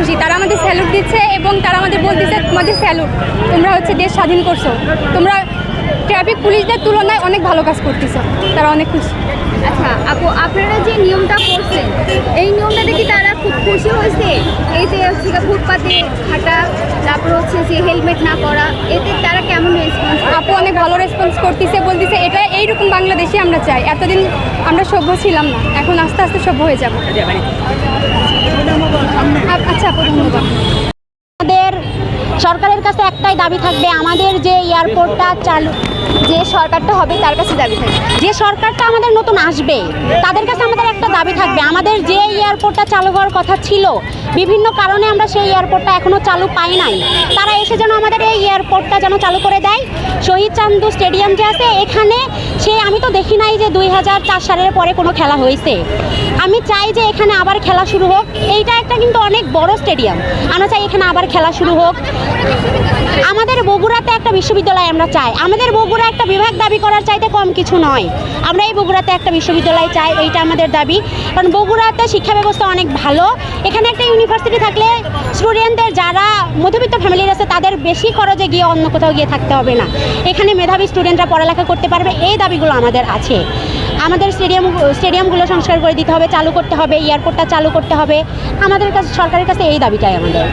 খুশি। তারা আমাদের স্যালুট দিচ্ছে এবং তারা আমাদের বলতেছে তোমাদের স্যালুট তোমরা হচ্ছে দেশ স্বাধীন করছ। তোমরা ট্রাফিক পুলিশদের তুলনায় অনেক ভালো কাজ করতেছো। তারা অনেক খুশি। আচ্ছা আপু আপনারা যে নিয়মটা করছেন এই নিয়মটা দেখি তারা খুব খুশি হয়েছে। এই যে হচ্ছে ফুটপাতে হাঁটা তারপর হচ্ছে যে হেলমেট না পরা এতে তারা কেমন রেসপন্স আপু অনেক ভালো রেসপন্স করতেছে বলতেছে এটা এইরকম বাংলাদেশে আমরা চাই। এতদিন আমরা সভ্য ছিলাম না এখন আস্তে আস্তে সভ্য হয়ে যাব। আপু ধন্যবাদ আমাদের সরকারের কাছে একটাই দাবি থাকবে আমাদের যে এয়ারপোর্টটা চালু যে সরকারটা হবে তার কাছে দাবি থাকে যে সরকারটা আমাদের নতুন আসবে তাদের কাছে আমাদের একটা দাবি থাকবে। আমাদের যে এয়ারপোর্টটা চালু হওয়ার কথা ছিল বিভিন্ন কারণে আমরা সেই এয়ারপোর্টটা এখনও চালু পাই নাই। তারা এসে যেন আমাদের এই এয়ারপোর্টটা যেন চালু করে দেয়। শহীদ চান্দু স্টেডিয়াম যে আছে এখানে সে আমি তো দেখি নাই যে দুই হাজার চার সালের পরে কোনো খেলা হয়েছে। আমি চাই যে এখানে আবার খেলা শুরু হোক। এইটা একটা কিন্তু অনেক বড় স্টেডিয়াম। আমরা চাই এখানে আবার খেলা শুরু হোক। আমাদের বগুড়াতে একটা বিশ্ববিদ্যালয় আমরা চাই। আমাদের বগুড়া একটা বিভাগ দাবি করার চাইতে কম কিছু নয়। আমরা এই বগুড়াতে একটা বিশ্ববিদ্যালয় চাই, এইটা আমাদের দাবি। কারণ বগুড়াতে শিক্ষা ব্যবস্থা অনেক ভালো। এখানে একটা ইউনিভার্সিটি থাকলে স্টুডেন্টদের যারা মধ্যবিত্ত ফ্যামিলির আছে তাদের বেশি খরচে গিয়ে অন্য কোথাও গিয়ে থাকতে হবে না। এখানে মেধাবী স্টুডেন্টরা পড়ালেখা করতে পারবে। এই দাবিগুলো আমাদের আছে। আমাদের স্টেডিয়াম স্টেডিয়ামগুলো সংস্কার করে দিতে হবে, চালু করতে হবে এয়ারপোর্টটা চালু করতে হবে। আমাদের কাছে, সরকারের কাছে এই দাবিটাই আমাদের।